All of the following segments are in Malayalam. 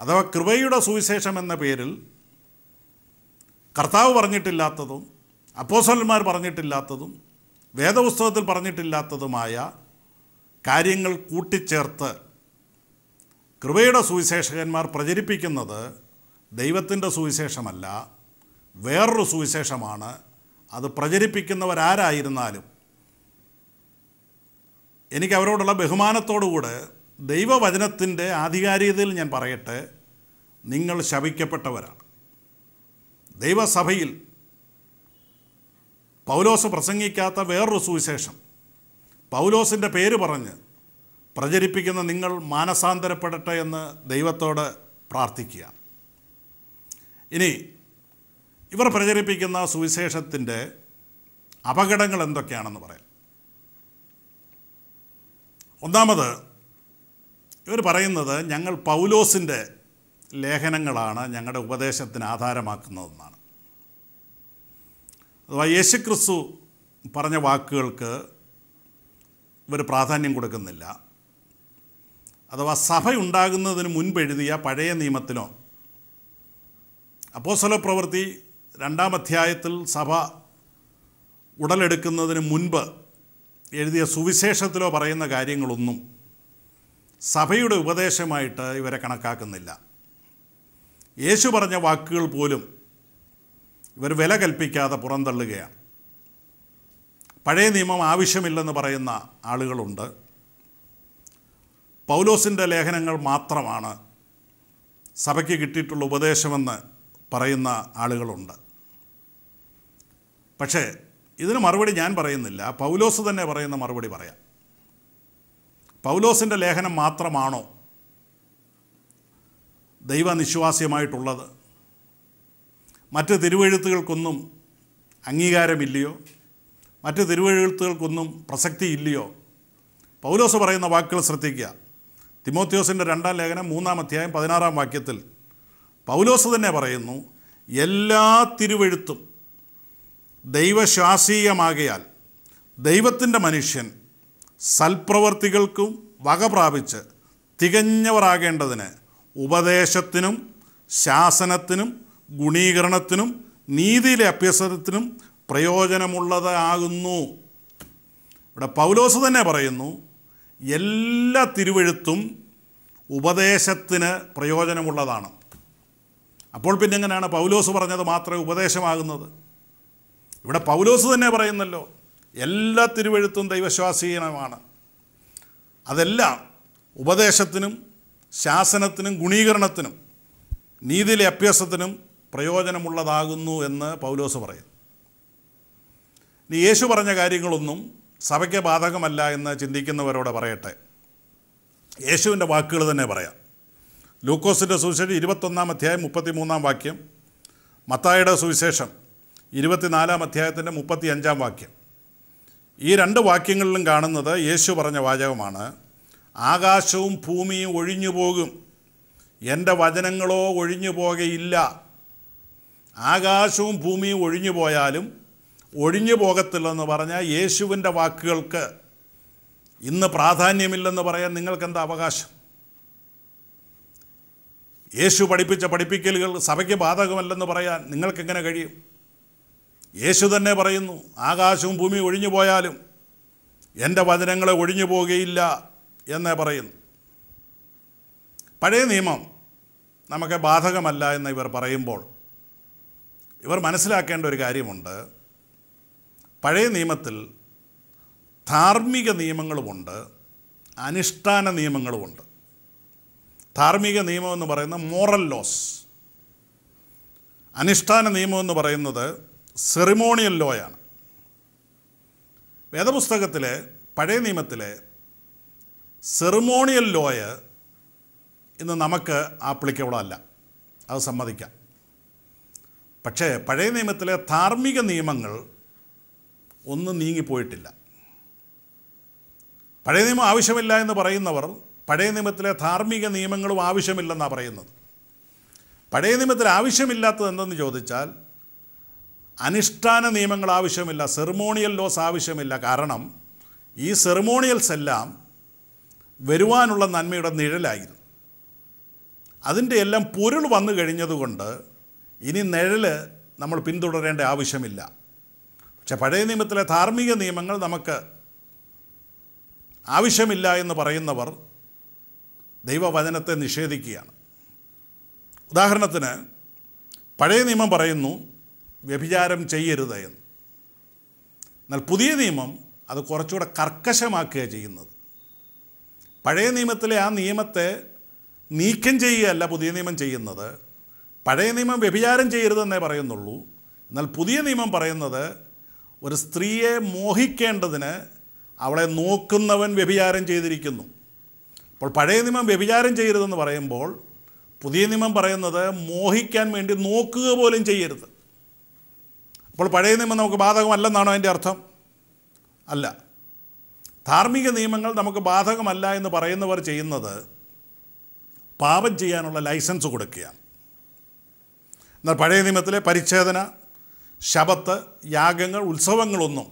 അഥവാ കൃപയുടെ സുവിശേഷം എന്ന പേരിൽ കർത്താവ് പറഞ്ഞിട്ടില്ലാത്തതും അപ്പോസലന്മാർ പറഞ്ഞിട്ടില്ലാത്തതും വേദപുസ്തകത്തിൽ പറഞ്ഞിട്ടില്ലാത്തതുമായ കാര്യങ്ങൾ കൂട്ടിച്ചേർത്ത് കൃപയുടെ സുവിശേഷകന്മാർ പ്രചരിപ്പിക്കുന്നത് ദൈവത്തിന്റെ സുവിശേഷമല്ല വേറൊരു സുവിശേഷമാണ്. അത് പ്രചരിപ്പിക്കുന്നവരാരായിരുന്നാലും എനിക്ക് അവരോടുള്ള ബഹുമാനത്തോടുകൂടെ ദൈവവചനത്തിന്റെ ആധികാരികതയിൽ ഞാൻ പറയട്ടെ നിങ്ങൾ ശപിക്കപ്പെട്ടവരാണ്. ദൈവസഭയിൽ പൗലോസ് പ്രസംഗിക്കാത്ത വേറൊരു സുവിശേഷം. പൗലോസിന്റെ പേര് പറഞ്ഞ് പ്രചരിപ്പിക്കുന്ന നിങ്ങൾ മാനസാന്തരപ്പെടട്ടെ എന്ന് ദൈവത്തോട് പ്രാർത്ഥിക്കുക ഇനി ഇവർ പ്രചരിപ്പിക്കുന്ന സുവിശേഷത്തിന്റെ അപകടങ്ങൾ എന്തൊക്കെയാണെന്ന് പറയാം. ഒന്നാമത് ഇവർ പറയുന്നത് ഞങ്ങൾ പൗലോസിന്റെ ലേഖനങ്ങളാണ് ഞങ്ങളുടെ ഉപദേശത്തിന് ആധാരമാക്കുന്നതെന്നാണ്. അഥവാ യേശുക്രിസ്തു പറഞ്ഞ വാക്കുകൾക്ക് ഇവർ പ്രാധാന്യം കൊടുക്കുന്നില്ല. അഥവാ സഭ ഉണ്ടാകുന്നതിന് മുൻപ് എഴുതിയ പഴയ നിയമത്തിലോ അപ്പോസല പ്രവൃത്തി രണ്ടാം അധ്യായത്തിൽ സഭ ഉടലെടുക്കുന്നതിന് മുൻപ് എഴുതിയ സുവിശേഷത്തിലോ പറയുന്ന കാര്യങ്ങളൊന്നും സഭയുടെ ഉപദേശമായിട്ട് ഇവരെ കണക്കാക്കുന്നില്ല. യേശു പറഞ്ഞ വാക്കുകൾ പോലും ഇവർ വില കൽപ്പിക്കാതെ പുറന്തള്ളുകയാണ്. പഴയ നിയമം ആവശ്യമില്ലെന്ന് പറയുന്ന ആളുകളുണ്ട്. പൗലോസിന്റെ ലേഖനങ്ങൾ മാത്രമാണ് സഭയ്ക്ക് കിട്ടിയിട്ടുള്ള ഉപദേശമെന്ന് പറയുന്ന ആളുകളുണ്ട്. പക്ഷേ ഇതിന് മറുപടി ഞാൻ പറയുന്നില്ല. പൗലോസ് തന്നെ പറയുന്ന മറുപടി പറയാം. പൗലോസിന്റെ ലേഖനം മാത്രമാണോ ദൈവനിശ്വാസ്യമായിട്ടുള്ളത്? മറ്റ് തിരുവെഴുത്തുകൾക്കൊന്നും അംഗീകാരമില്ലയോ? മറ്റ് തിരുവെഴുത്തുകൾക്കൊന്നും പ്രസക്തിയില്ലയോ? പൗലോസ് പറയുന്ന വാക്കുകൾ ശ്രദ്ധിക്കുക. തിമോത്യോസിന്റെ രണ്ടാം ലേഖനം മൂന്നാം അധ്യായം പതിനാറാം വാക്യത്തിൽ പൗലോസ് തന്നെ പറയുന്നു എല്ലാ തിരുവെഴുത്തും ദൈവശാസീയമാകയാൽ ദൈവത്തിന്റെ മനുഷ്യൻ സൽപ്രവർത്തികൾക്കും വക പ്രാപിച്ച് തികഞ്ഞവരാകേണ്ടതിന് ഉപദേശത്തിനും ശാസനത്തിനും ഗുണീകരണത്തിനും നീതിയിലെ അഭ്യസനത്തിനും പ്രയോജനമുള്ളതാകുന്നു. ഇവിടെ പൗലോസ് തന്നെ പറയുന്നു എല്ലാ തിരുവഴുത്തും ഉപദേശത്തിന് പ്രയോജനമുള്ളതാണ്. അപ്പോൾ പിന്നെ എങ്ങനെയാണ് പൗലോസ് പറഞ്ഞത് മാത്രമേ ഉപദേശമാകുന്നത്? ഇവിടെ പൗലോസ് തന്നെ പറയുന്നല്ലോ എല്ലാ തിരുവഴുത്തും ദൈവശ്വാസീനമാണ് അതെല്ലാം ഉപദേശത്തിനും ശാസനത്തിനും ഗുണീകരണത്തിനും നീതിയിലെ അഭ്യാസത്തിനും പ്രയോജനമുള്ളതാകുന്നു എന്ന് പൗലോസ് പറയുന്നു. ഇനി യേശു പറഞ്ഞ കാര്യങ്ങളൊന്നും സഭയ്ക്ക് ബാധകമല്ല എന്ന് ചിന്തിക്കുന്നവരോട് പറയട്ടെ. യേശുവിന്റെ വാക്കുകൾ തന്നെ പറയാം. ലൂക്കോസിന്റെ സുവിശേഷം ഇരുപത്തൊന്നാം അധ്യായം മുപ്പത്തിമൂന്നാം വാക്യം മത്തായുടെ സുവിശേഷം ഇരുപത്തിനാലാം അധ്യായത്തിന്റെ മുപ്പത്തി അഞ്ചാം വാക്യം. ഈ രണ്ട് വാക്യങ്ങളിലും കാണുന്നത് യേശു പറഞ്ഞ വാചകമാണ് ആകാശവും ഭൂമിയും ഒഴിഞ്ഞു പോകും. എന്റെ വചനങ്ങളോ ഒഴിഞ്ഞു പോകയില്ല ആകാശവും ഭൂമിയും ഒഴിഞ്ഞു പോയാലും ഒഴിഞ്ഞു പോകത്തില്ലെന്ന് പറഞ്ഞാൽ യേശുവിന്റെ വാക്കുകൾക്ക് ഇന്ന് പ്രാധാന്യമില്ലെന്ന് പറയാൻ നിങ്ങൾക്കെന്താ അവകാശം? യേശു പഠിപ്പിച്ച പഠിപ്പിക്കലുകൾ സഭയ്ക്ക് ബാധകമല്ലെന്ന് പറയാൻ നിങ്ങൾക്കെങ്ങനെ കഴിയും? യേശു തന്നെ പറയുന്നു ആകാശവും ഭൂമി ഒഴിഞ്ഞു പോയാലും എന്റെ വചനങ്ങളെ ഒഴിഞ്ഞു പോകുകയില്ല എന്നേ പറയുന്നു. പഴയ നിയമം നമുക്ക് ബാധകമല്ല എന്ന് ഇവർ പറയുമ്പോൾ ഇവർ മനസ്സിലാക്കേണ്ട ഒരു കാര്യമുണ്ട്. പഴയ നിയമത്തിൽ ധാർമ്മിക നിയമങ്ങളുമുണ്ട് അനുഷ്ഠാന നിയമങ്ങളുമുണ്ട്. ധാർമ്മിക നിയമം എന്ന് പറയുന്നത് മോറൽ ലോസ്. അനുഷ്ഠാന നിയമം എന്ന് പറയുന്നത് സെറിമോണിയൽ ലോയാണ് വേദപുസ്തകത്തിലെ പഴയ നിയമത്തിലെ സെറിമോണിയൽ ലോയ് ഇന്ന് നമുക്ക് ആപ്ലിക്കബിൾ അല്ല. അത് സമ്മതിക്കാം. പക്ഷേ പഴയ നിയമത്തിലെ ധാർമ്മിക നിയമങ്ങൾ ഒന്നും നീങ്ങിപ്പോയിട്ടില്ല. പഴയ നിയമം ആവശ്യമില്ല എന്ന് പറയുന്നവർ പഴയ നിയമത്തിലെ ധാർമ്മിക നിയമങ്ങളും ആവശ്യമില്ലെന്നാണ് പറയുന്നത്. പഴയ നിയമത്തിൽ ആവശ്യമില്ലാത്തത് എന്തെന്ന് ചോദിച്ചാൽ അനുഷ്ഠാന നിയമങ്ങൾ ആവശ്യമില്ല സെറിമോണിയൽ ലോസ് ആവശ്യമില്ല. കാരണം ഈ സെറിമോണിയൽസ് എല്ലാം വരുവാനുള്ള നന്മയുടെ നിഴലായിരുന്നു. അതിന്റെ എല്ലാം പൊരുൾ വന്നു കഴിഞ്ഞതുകൊണ്ട് ഇനി നിഴൽ നമ്മൾ പിന്തുടരേണ്ട ആവശ്യമില്ല. പക്ഷെ പഴയ നിയമത്തിലെ ധാർമ്മിക നിയമങ്ങൾ നമുക്ക് ആവശ്യമില്ല എന്ന് പറയുന്നവർ ദൈവവചനത്തെ നിഷേധിക്കുകയാണ്. ഉദാഹരണത്തിന് പഴയ നിയമം പറയുന്നു വ്യഭിചാരം ചെയ്യരുത് എന്ന്. എന്നാൽ പുതിയ നിയമം അത് കുറച്ചുകൂടെ കർക്കശമാക്കുകയാണ് ചെയ്യുന്നത്. പഴയ നിയമത്തിലെ ആ നിയമത്തെ നീക്കം ചെയ്യുകയല്ല പുതിയ നിയമം ചെയ്യുന്നത്. പഴയ നിയമം വ്യഭിചാരം ചെയ്യരുതെന്നേ പറയുന്നുള്ളൂ. എന്നാൽ പുതിയ നിയമം പറയുന്നത് ഒരു സ്ത്രീയെ മോഹിക്കേണ്ടതിന് അവളെ നോക്കുന്നവൻ വ്യഭിചാരം ചെയ്തിരിക്കുന്നു. അപ്പോൾ പഴയ നിയമം വ്യഭിചാരം ചെയ്യരുതെന്ന് പറയുമ്പോൾ പുതിയ നിയമം പറയുന്നത് മോഹിക്കാൻ വേണ്ടി നോക്കുക പോലും ചെയ്യരുത്. അപ്പോൾ പഴയ നിയമം നമുക്ക് ബാധകമല്ലെന്നാണോ അതിന്റെ അർത്ഥം? അല്ല. ധാർമ്മിക നിയമങ്ങൾ നമുക്ക് ബാധകമല്ല എന്ന് പറയുന്നവർ ചെയ്യുന്നത് പാപം ചെയ്യാനുള്ള ലൈസൻസ് കൊടുക്കുകയാണ്. എന്നാൽ പഴയ നിയമത്തിലെ പരിച്ഛേദന ശബത്ത് യാഗങ്ങൾ ഉത്സവങ്ങളൊന്നും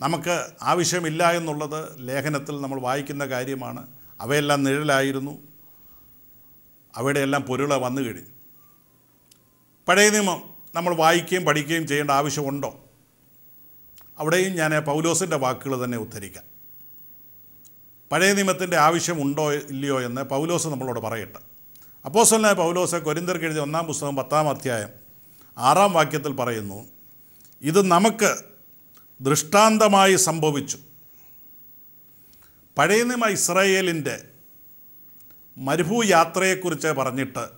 നമുക്ക് ആവശ്യമില്ല എന്നുള്ളത് ലേഖനത്തിൽ നമ്മൾ വായിക്കുന്ന കാര്യമാണ്. അവയെല്ലാം നിഴലായിരുന്നു. അവയുടെയെല്ലാം പൊരുള വന്നു കഴിഞ്ഞു പഴയ നിയമം നമ്മൾ വായിക്കുകയും പഠിക്കുകയും ചെയ്യേണ്ട ആവശ്യമുണ്ടോ? അവിടെയും ഞാൻ പൗലോസിന്റെ വാക്കുകൾ തന്നെ ഉദ്ധരിക്കാം. പഴയ നിയമത്തിന്റെ ആവശ്യമുണ്ടോ ഇല്ലയോ എന്ന് പൗലോസ് നമ്മളോട് പറയട്ടെ. അപ്പോസ്വലനായ പൗലോസ് കൊരിന്തർക്ക് എഴുതിയ ഒന്നാം പുസ്തകം പത്താം അധ്യായം ആറാം വാക്യത്തിൽ പറയുന്നു ഇത് നമുക്ക് ദൃഷ്ടാന്തമായി സംഭവിച്ചു. പഴയ നിയമ ഇസ്രായേലിന്റെ മരുഭൂയാത്രയെക്കുറിച്ച് പറഞ്ഞിട്ട്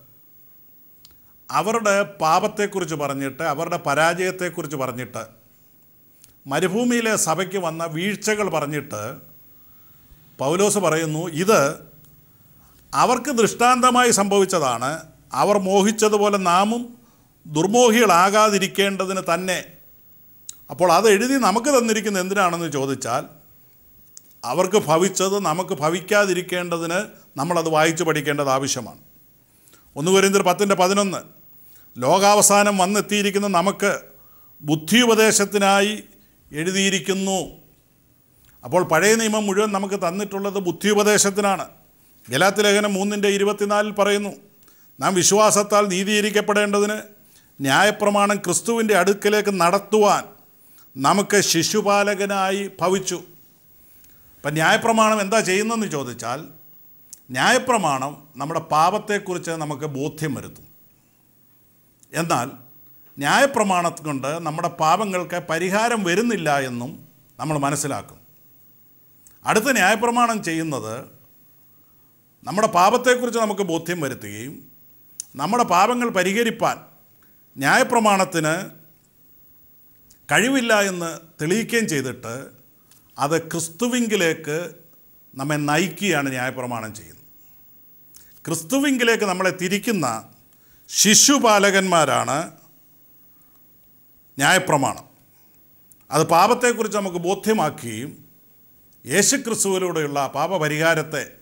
അവരുടെ പാപത്തെക്കുറിച്ച് പറഞ്ഞിട്ട് അവരുടെ പരാജയത്തെക്കുറിച്ച് പറഞ്ഞിട്ട് മരുഭൂമിയിലെ സഭയ്ക്ക് വന്ന വീഴ്ചകൾ പറഞ്ഞിട്ട് പൗലോസ് പറയുന്നു ഇത് അവർക്ക് ദൃഷ്ടാന്തമായി സംഭവിച്ചതാണ്. അവർ മോഹിച്ചതുപോലെ നാമും ദുർമോഹികളാകാതിരിക്കേണ്ടതിന് തന്നെ. അപ്പോൾ അത് എഴുതി നമുക്ക് തന്നിരിക്കുന്നത് എന്തിനാണെന്ന് ചോദിച്ചാൽ അവർക്ക് ഭവിച്ചത് നമുക്ക് ഭവിക്കാതിരിക്കേണ്ടതിന് നമ്മളത് വായിച്ചു പഠിക്കേണ്ടത് ആവശ്യമാണ്. ഒന്ന് കുരിന്തിർ പത്തിന്റെ പതിനൊന്ന്. ലോകാവസാനം വന്നെത്തിയിരിക്കുന്ന നമുക്ക് ബുദ്ധിയുപദേശത്തിനായി എഴുതിയിരിക്കുന്നു. അപ്പോൾ പഴയ നിയമം മുഴുവൻ നമുക്ക് തന്നിട്ടുള്ളത് ബുദ്ധിയുപദേശത്തിനാണ്. ഗലാത്തി ലേഖനം മൂന്നിന്റെ ഇരുപത്തിനാലിൽ പറയുന്നു നാം വിശ്വാസത്താൽ നീതീകരിക്കപ്പെടേണ്ടതിന് ന്യായപ്രമാണം ക്രിസ്തുവിന്റെ അടുക്കലേക്ക് നടത്തുവാൻ നമുക്ക് ശിശുപാലകനായി ഭവിച്ചു. അപ്പം ന്യായപ്രമാണം എന്താ ചെയ്യുന്നതെന്ന് ചോദിച്ചാൽ ന്യായപ്രമാണം നമ്മുടെ പാപത്തെക്കുറിച്ച് നമുക്ക് ബോധ്യം വരുത്തും എന്നാൽ ന്യായപ്രമാണത്തെ കൊണ്ട് നമ്മുടെ പാപങ്ങൾക്ക് പരിഹാരം വരുന്നില്ല എന്നും നമ്മൾ മനസ്സിലാക്കും. അടുത്ത ന്യായപ്രമാണം ചെയ്യുന്നത് നമ്മുടെ പാപത്തെക്കുറിച്ച് നമുക്ക് ബോധ്യം വരുത്തുകയും നമ്മുടെ പാപങ്ങൾ പരിഹരിപ്പാൻ ന്യായപ്രമാണത്തിന് കഴിവില്ല എന്ന് തെളിയിക്കുകയും ചെയ്തിട്ട് അത് ക്രിസ്തുവിങ്കിലേക്ക് നമ്മെ നയിക്കുകയാണ് ന്യായപ്രമാണം ചെയ്യുന്നത്. ക്രിസ്തുവിങ്കിലേക്ക് നമ്മളെ തിരിക്കുന്ന ശിശുപാലകന്മാരാണ് ന്യായപ്രമാണം. അത് പാപത്തെക്കുറിച്ച് നമുക്ക് ബോധ്യമാക്കുകയും യേശുക്രിസ്തുവിലൂടെയുള്ള പാപപരിഹാരത്തെ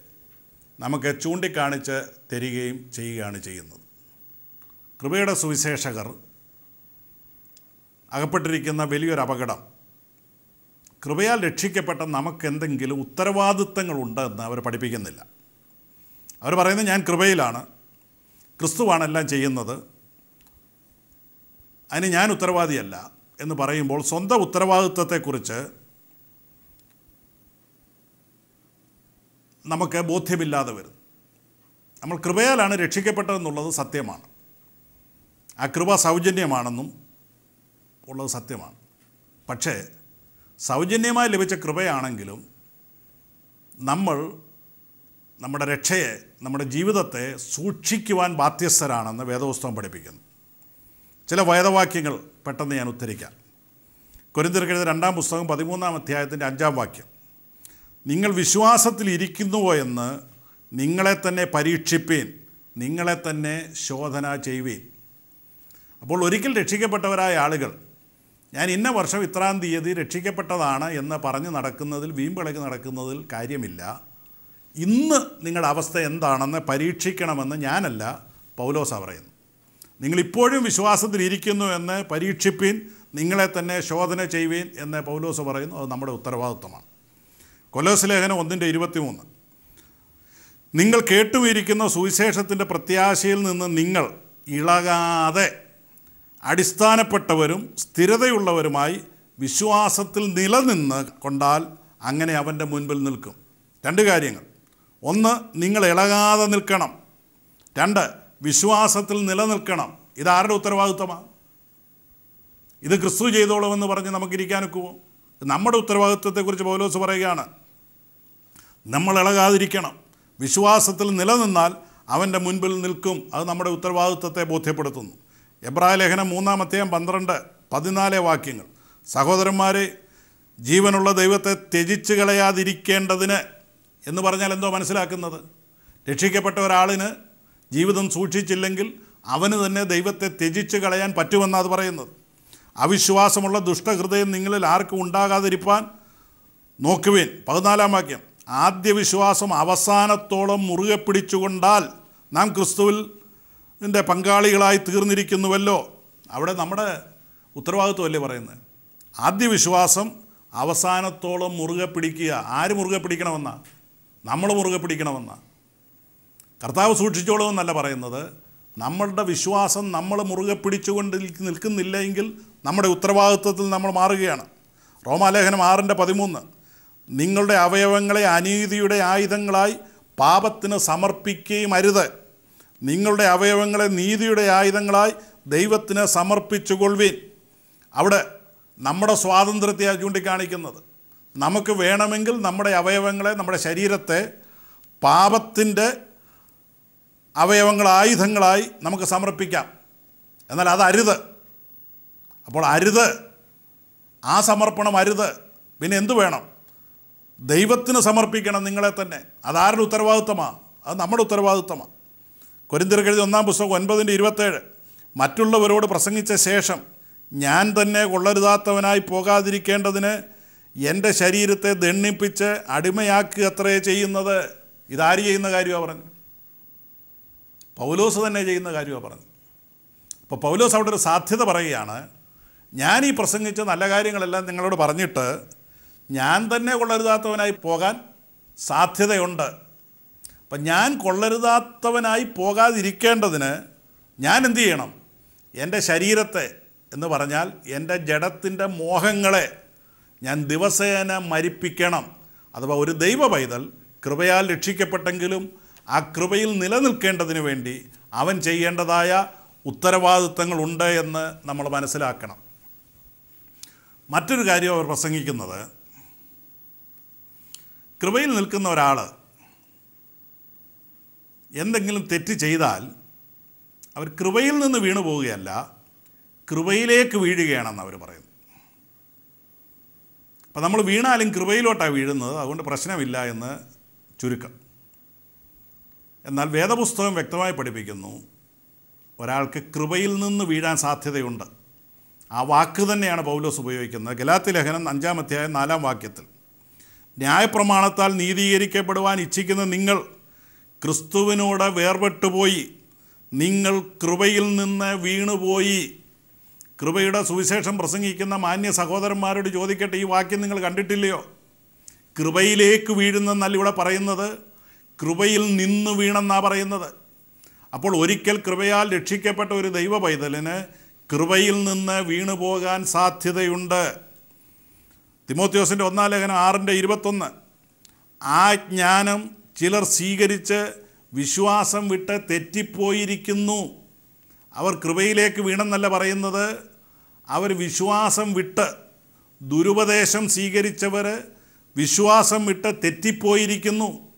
നമുക്ക് ചൂണ്ടിക്കാണിച്ച് തരികയും ചെയ്യുകയാണ് ചെയ്യുന്നത്. കൃപയുടെ സുവിശേഷകർ അകപ്പെട്ടിരിക്കുന്ന വലിയൊരു അപകടം. കൃപയാൽ രക്ഷിക്കപ്പെട്ട നമുക്കെന്തെങ്കിലും ഉത്തരവാദിത്തങ്ങളുണ്ട് എന്ന് അവർ പഠിപ്പിക്കുന്നില്ല. അവർ പറയുന്നത് ഞാൻ കൃപയിലാണ്. ക്രിസ്തുവാണ് എല്ലാം ചെയ്യുന്നത്. അതിന് ഞാൻ ഉത്തരവാദിയല്ല എന്ന് പറയുമ്പോൾ സ്വന്തം ഉത്തരവാദിത്വത്തെക്കുറിച്ച് നമുക്ക് ബോധ്യമില്ലാതെ വരും നമ്മൾ കൃപയാലാണ് രക്ഷിക്കപ്പെട്ടതെന്നുള്ളത് സത്യമാണ്. ആ കൃപ സൗജന്യമാണെന്നും ഉള്ളത് സത്യമാണ്. പക്ഷേ സൗജന്യമായി ലഭിച്ച കൃപയാണെങ്കിലും നമ്മൾ നമ്മുടെ രക്ഷയെ നമ്മുടെ ജീവിതത്തെ സൂക്ഷിക്കുവാൻ ബാധ്യസ്ഥരാണെന്ന് വേദപുസ്തകം പഠിപ്പിക്കുന്നു. ചില വേദവാക്യങ്ങൾ പെട്ടെന്ന് ഞാൻ ഉദ്ധരിക്കാം. കൊരിന്തിർക്കെഴുത രണ്ടാം പുസ്തകം പതിമൂന്നാം അധ്യായത്തിന്റെ അഞ്ചാം വാക്യം. നിങ്ങൾ വിശ്വാസത്തിൽ ഇരിക്കുന്നുവോ എന്ന് നിങ്ങളെ തന്നെ പരീക്ഷിപ്പീൻ നിങ്ങളെ തന്നെ ശോധന ചെയ്യുവീൻ അപ്പോൾ ഒരിക്കൽ രക്ഷിക്കപ്പെട്ടവരായ ആളുകൾ ഞാൻ ഇന്ന വർഷം ഇത്രാം തീയതി രക്ഷിക്കപ്പെട്ടതാണ് എന്ന് പറഞ്ഞ് നടക്കുന്നതിൽ വീമ്പിളക്കി നടക്കുന്നതിൽ കാര്യമില്ല. ഇന്ന് നിങ്ങളുടെ അവസ്ഥ എന്താണെന്ന് പരീക്ഷിക്കണമെന്ന് ഞാനല്ല പൗലോസ പറയുന്നു. നിങ്ങളിപ്പോഴും വിശ്വാസത്തിൽ ഇരിക്കുന്നു എന്ന് പരീക്ഷിപ്പീൻ നിങ്ങളെ തന്നെ ശോധന ചെയ്യുവീൻ എന്ന് പൗലോസ് പറയുന്നു. അത് നമ്മുടെ ഉത്തരവാദിത്വമാണ്. കൊലോസ് ലേഖനം ഒന്നിന്റെ ഇരുപത്തിമൂന്ന്. നിങ്ങൾ കേട്ടുമിരിക്കുന്ന സുവിശേഷത്തിന്റെ പ്രത്യാശയിൽ നിന്ന് നിങ്ങൾ ഇളകാതെ അടിസ്ഥാനപ്പെട്ടവരും സ്ഥിരതയുള്ളവരുമായി വിശ്വാസത്തിൽ നിലനിന്ന് കൊണ്ടാൽ അങ്ങനെ അവന്റെ മുൻപിൽ നിൽക്കും. രണ്ട് കാര്യങ്ങൾ. ഒന്ന് നിങ്ങൾ ഇളകാതെ നിൽക്കണം. രണ്ട് വിശ്വാസത്തിൽ നിലനിൽക്കണം. ഇതാരുടെ ഉത്തരവാദിത്വമാണ് ഇത് ക്രിസ്തു ചെയ്തോളുമെന്ന് പറഞ്ഞ് നമുക്കിരിക്കാനൊക്കുമോ നമ്മുടെ ഉത്തരവാദിത്വത്തെക്കുറിച്ച് പൗലോസ് പറയുകയാണ്. നമ്മൾ ഇളകാതിരിക്കണം. വിശ്വാസത്തിൽ നിലനിന്നാൽ അവന്റെ മുൻപിൽ നിൽക്കും. അത് നമ്മുടെ ഉത്തരവാദിത്വത്തെ ബോധ്യപ്പെടുത്തുന്നു. എബ്രായ ലേഖനം മൂന്നാമത്തെയും പന്ത്രണ്ട് പതിനാല് വാക്യങ്ങൾ. സഹോദരന്മാരെ ജീവനുള്ള ദൈവത്തെ ത്യജിച്ച് കളയാതിരിക്കേണ്ടതിന് എന്ന് പറഞ്ഞാൽ എന്തോ മനസ്സിലാക്കുന്നത്? രക്ഷിക്കപ്പെട്ട ഒരാളിന് ജീവിതം സൂക്ഷിച്ചില്ലെങ്കിൽ അവന് തന്നെ ദൈവത്തെ ത്യജിച്ച് കളയാൻ പറ്റുമെന്നാണ് പറയുന്നത്. അവിശ്വാസമുള്ള ദുഷ്ടഹൃദയം നിങ്ങളിൽ ആർക്കും ഉണ്ടാകാതിരിപ്പാൻ നോക്കുവേൻ. പതിനാലാം വാക്യം. ആദ്യ വിശ്വാസം അവസാനത്തോളം മുറുകെ പിടിച്ചുകൊണ്ടാൽ നാം ക്രിസ്തുവിൽ ന്റെ പങ്കാളികളായി തീർന്നിരിക്കുന്നുവല്ലോ. അവിടെ നമ്മുടെ ഉത്തരവാദിത്വമല്ലേ പറയുന്നത്? ആദ്യ വിശ്വാസം അവസാനത്തോളം മുറുകെ പിടിക്കുക. ആര് മുറുകെ പിടിക്കണമെന്നാ? നമ്മൾ മുറുകെ പിടിക്കണമെന്ന്. കർത്താവ് സൂക്ഷിച്ചോളൂ എന്നല്ല പറയുന്നത്. നമ്മളുടെ വിശ്വാസം നമ്മൾ മുറുകെ പിടിച്ചുകൊണ്ട് നിൽക്കുന്നില്ലെങ്കിൽ നമ്മുടെ ഉത്തരവാദിത്വത്തിൽ നമ്മൾ മാറുകയാണ്. റോമാലേഖനം ആറിന്റെ പതിമൂന്ന്. നിങ്ങളുടെ അവയവങ്ങളെ അനീതിയുടെ ആയുധങ്ങളായി പാപത്തിന് സമർപ്പിക്കുകയും അരുത്. നിങ്ങളുടെ അവയവങ്ങളെ നീതിയുടെ ആയുധങ്ങളായി ദൈവത്തിന് സമർപ്പിച്ചുകൊള്ളുവീൻ. അവിടെ നമ്മുടെ സ്വാതന്ത്ര്യത്തെയാണ് ചൂണ്ടിക്കാണിക്കുന്നത്. നമുക്ക് വേണമെങ്കിൽ നമ്മുടെ അവയവങ്ങളെ നമ്മുടെ ശരീരത്തെ പാപത്തിന്റെ അവയവങ്ങൾ ആയുധങ്ങളായി നമുക്ക് സമർപ്പിക്കാം. എന്നാൽ അത് അരുത്. അപ്പോൾ അരുത്. ആ സമർപ്പണം അരുത്. പിന്നെ എന്തു വേണം? ദൈവത്തിന് സമർപ്പിക്കണം നിങ്ങളെ തന്നെ. അതാരുടെ ഉത്തരവാദിത്തമാണ് അത് നമ്മുടെ ഉത്തരവാദിത്തമാണ് കൊരിന്തിരക്കെഴുതി ഒന്നാം പുസ്തകം ഒൻപതിന്റെ ഇരുപത്തേഴ്. മറ്റുള്ളവരോട് പ്രസംഗിച്ച ശേഷം ഞാൻ തന്നെ കൊള്ളരുതാത്തവനായി പോകാതിരിക്കേണ്ടതിന് എന്റെ ശരീരത്തെ ദണ്ണിപ്പിച്ച് അടിമയാക്കുക അത്രേ ചെയ്യുന്നത് ഇതാര് ചെയ്യുന്ന കാര്യമാണ് പറഞ്ഞു പൗലോസ് തന്നെ ചെയ്യുന്ന കാര്യമാണ് പറഞ്ഞു അപ്പോൾ പൗലോസ് അവിടെ ഒരു സാധ്യത പറയുകയാണ് ഞാൻ ഈ പ്രസംഗിച്ച നല്ല കാര്യങ്ങളെല്ലാം നിങ്ങളോട് പറഞ്ഞിട്ട് ഞാൻ തന്നെ കൊള്ളരുതാത്തവനായി പോകാൻ സാധ്യതയുണ്ട്. അപ്പം ഞാൻ കൊള്ളരുതാത്തവനായി പോകാതിരിക്കേണ്ടതിന് ഞാൻ എന്തു ചെയ്യണം? എന്റെ ശരീരത്തെ എന്ന് പറഞ്ഞാൽ എന്റെ ജഡത്തിന്റെ മോഹങ്ങളെ ഞാൻ ദിവസേന മരിപ്പിക്കണം. അഥവാ ഒരു ദൈവ പൈതൽ കൃപയാൽ രക്ഷിക്കപ്പെട്ടെങ്കിലും ആ കൃപയിൽ നിലനിൽക്കേണ്ടതിന് വേണ്ടി അവൻ ചെയ്യേണ്ടതായ ഉത്തരവാദിത്തങ്ങളുണ്ട് എന്ന് നമ്മൾ മനസ്സിലാക്കണം. മറ്റൊരു കാര്യം അവർ പ്രസംഗിക്കുന്നത്. കൃപയിൽ നിൽക്കുന്ന ഒരാൾ എന്തെങ്കിലും തെറ്റ് ചെയ്താൽ അവർ കൃപയിൽ നിന്ന് വീണു പോവുകയല്ല കൃപയിലേക്ക് വീഴുകയാണെന്ന് അവർ പറയുന്നു. അപ്പം നമ്മൾ വീണാലും കൃപയിലോട്ടാണ് വീഴുന്നത്. അതുകൊണ്ട് പ്രശ്നമില്ല എന്ന് ചുരുക്കം. എന്നാൽ വേദപുസ്തകം വ്യക്തമായി പഠിപ്പിക്കുന്നു ഒരാൾക്ക് കൃപയിൽ നിന്ന് വീഴാൻ സാധ്യതയുണ്ട്. ആ വാക്ക് തന്നെയാണ് പൗലോസ് ഉപയോഗിക്കുന്നത്. ഗലാത്തി ലേഖനം അഞ്ചാം അധ്യായം നാലാം വാക്യത്തിൽ ന്യായപ്രമാണത്താൽ നീതീകരിക്കപ്പെടുവാൻ ഇച്ഛിക്കുന്ന നിങ്ങൾ ക്രിസ്തുവിനോട് വേർപെട്ടുപോയി നിങ്ങൾ കൃപയിൽ നിന്ന് വീണുപോയി കൃപയുടെ സുവിശേഷം പ്രസംഗിക്കുന്ന മാന്യ സഹോദരന്മാരോട് ചോദിക്കട്ടെ ഈ വാക്യം നിങ്ങൾ കണ്ടിട്ടില്ലയോ? കൃപയിലേക്ക് വീഴുന്നെന്നല്ല ഇവിടെ പറയുന്നത്. കൃപയിൽ നിന്ന് വീണെന്നാണ് പറയുന്നത്. അപ്പോൾ ഒരിക്കൽ കൃപയാൽ രക്ഷിക്കപ്പെട്ട ഒരു ദൈവ പൈതലിന് കൃപയിൽ നിന്ന് വീണു പോകാൻ സാധ്യതയുണ്ട്. തിമോത്യോസിന്റെ ഒന്നാം ലേഖനം ആറിന്റെ ഇരുപത്തൊന്ന്. ആ ജ്ഞാനം ചിലർ സ്വീകരിച്ച് വിശ്വാസം വിട്ട് തെറ്റിപ്പോയിരിക്കുന്നു. അവർ കൃപയിലേക്ക് വീണെന്നല്ല പറയുന്നത്. അവർ വിശ്വാസം വിട്ട് ദുരുപദേശം സ്വീകരിച്ചവർ വിശ്വാസം വിട്ട് തെറ്റിപ്പോയിരിക്കുന്നു.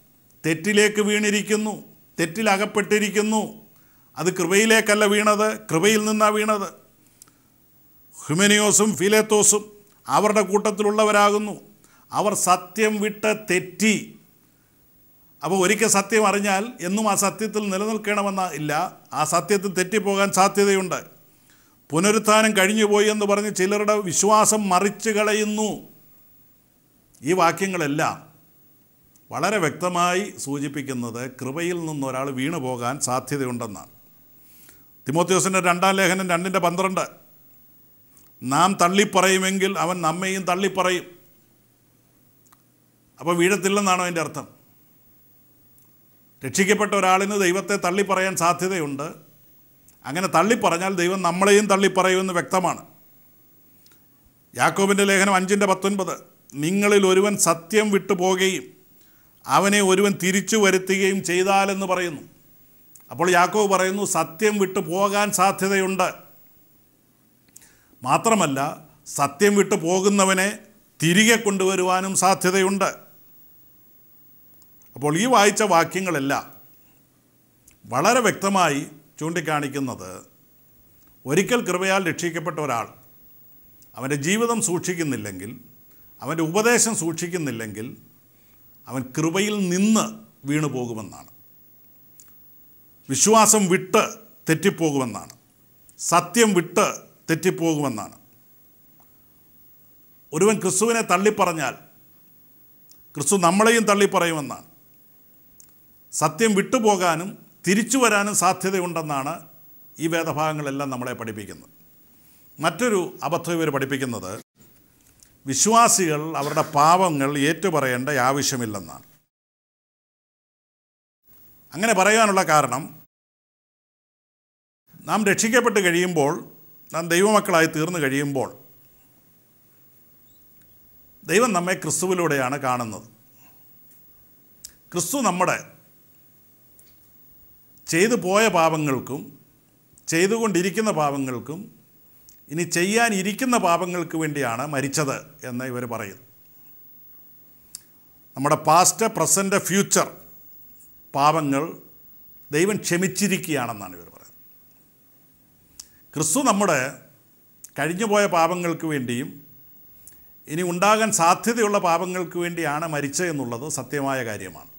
തെറ്റിലേക്ക് വീണിരിക്കുന്നു. തെറ്റിലകപ്പെട്ടിരിക്കുന്നു. അത് കൃപയിലേക്കല്ല വീണത്. കൃപയിൽ നിന്നാണ് വീണത്. ഹ്യുമനിയോസും ഫിലേത്തോസും അവരുടെ കൂട്ടത്തിലുള്ളവരാകുന്നു. അവർ സത്യം വിട്ട് തെറ്റി അപ്പോൾ ഒരിക്കൽ സത്യം അറിഞ്ഞാൽ എന്നും ആ സത്യത്തിൽ നിലനിൽക്കണമെന്ന ഇല്ല. ആ സത്യത്തിൽ തെറ്റിപ്പോകാൻ സാധ്യതയുണ്ട്. പുനരുത്ഥാനം കഴിഞ്ഞുപോയി എന്ന് പറഞ്ഞ് ചിലരുടെ വിശ്വാസം മറിച്ച് കളയുന്നു. ഈ വാക്യങ്ങളെല്ലാം വളരെ വ്യക്തമായി സൂചിപ്പിക്കുന്നത് കൃപയിൽ നിന്ന് ഒരാൾ വീണു പോകാൻ സാധ്യതയുണ്ടെന്നാണ്. തിമോത്യോസിന്റെ രണ്ടാം ലേഖനം രണ്ടിന്റെ പന്ത്രണ്ട്. നാം തള്ളിപ്പറയുമെങ്കിൽ അവൻ നമ്മയും തള്ളിപ്പറയും. അപ്പോൾ വീഴത്തില്ലെന്നാണോ അതിന്റെ അർത്ഥം? രക്ഷിക്കപ്പെട്ട ഒരാളിന് ദൈവത്തെ തള്ളിപ്പറയാൻ സാധ്യതയുണ്ട്. അങ്ങനെ തള്ളിപ്പറഞ്ഞാൽ ദൈവം നമ്മളെയും തള്ളിപ്പറയുമെന്ന് വ്യക്തമാണ്. യാക്കോബിന്റെ ലേഖനം അഞ്ചിന്റെ പത്തൊൻപത് നിങ്ങളിൽ ഒരുവൻ സത്യം വിട്ടു പോകുകയും അവനെ ഒരുവൻ തിരിച്ചു വരുത്തുകയും ചെയ്താലെന്ന് പറയുന്നു. അപ്പോൾ യാക്കോബ് പറയുന്നു സത്യം വിട്ടു പോകാൻ സാധ്യതയുണ്ട്. മാത്രമല്ല സത്യം വിട്ടു പോകുന്നവനെ തിരികെ കൊണ്ടുവരുവാനും സാധ്യതയുണ്ട്. അപ്പോൾ ഈ വായിച്ച വാക്യങ്ങളെല്ലാം വളരെ വ്യക്തമായി ചൂണ്ടിക്കാണിക്കുന്നത് ഒരിക്കൽ കൃപയാൽ രക്ഷിക്കപ്പെട്ട ഒരാൾ അവന്റെ ജീവിതം സൂക്ഷിക്കുന്നില്ലെങ്കിൽ അവന്റെ ഉപദേശം സൂക്ഷിക്കുന്നില്ലെങ്കിൽ അവൻ കൃപയിൽ നിന്ന് വീണു പോകുമെന്നാണ്. വിശ്വാസം വിട്ട് തെറ്റിപ്പോകുമെന്നാണ്. സത്യം വിട്ട് തെറ്റിപ്പോകുമെന്നാണ്. ഒരുവൻ ക്രിസ്തുവിനെ തള്ളിപ്പറഞ്ഞാൽ ക്രിസ്തു നമ്മളെയും തള്ളിപ്പറയുമെന്നാണ്. സത്യം വിട്ടുപോകാനും തിരിച്ചു വരാനും സാധ്യതയുണ്ടെന്നാണ് ഈ വേദഭാഗങ്ങളെല്ലാം നമ്മളെ പഠിപ്പിക്കുന്നത്. മറ്റൊരു അബദ്ധം ഇവർ പഠിപ്പിക്കുന്നത് വിശ്വാസികൾ അവരുടെ പാപങ്ങൾ ഏറ്റുപറയേണ്ട ആവശ്യമില്ലെന്നാണ്. അങ്ങനെ പറയാനുള്ള കാരണം നാം രക്ഷിക്കപ്പെട്ട് കഴിയുമ്പോൾ നാം ദൈവമക്കളായി തീർന്നു കഴിയുമ്പോൾ ദൈവം നമ്മെ ക്രിസ്തുവിലൂടെയാണ് കാണുന്നത്. ക്രിസ്തു നമ്മുടെ ചെയ്തു പോയ പാപങ്ങൾക്കും ചെയ്തുകൊണ്ടിരിക്കുന്ന പാപങ്ങൾക്കും ഇനി ചെയ്യാനിരിക്കുന്ന പാപങ്ങൾക്ക് വേണ്ടിയാണ് മരിച്ചത് എന്ന് ഇവർ പറയുന്നു. നമ്മുടെ പാസ്റ്റ് പ്രസന്റ് ഫ്യൂച്ചർ പാപങ്ങൾ ദൈവം ക്ഷമിച്ചിരിക്കുകയാണെന്നാണ് ഇവർ പറയുന്നത്. ക്രിസ്തു നമ്മുടെ കഴിഞ്ഞുപോയ പാപങ്ങൾക്ക് വേണ്ടിയും ഇനി ഉണ്ടാകാൻ സാധ്യതയുള്ള പാപങ്ങൾക്ക് വേണ്ടിയാണ് മരിച്ചത് എന്നുള്ളത് സത്യമായ കാര്യമാണ്.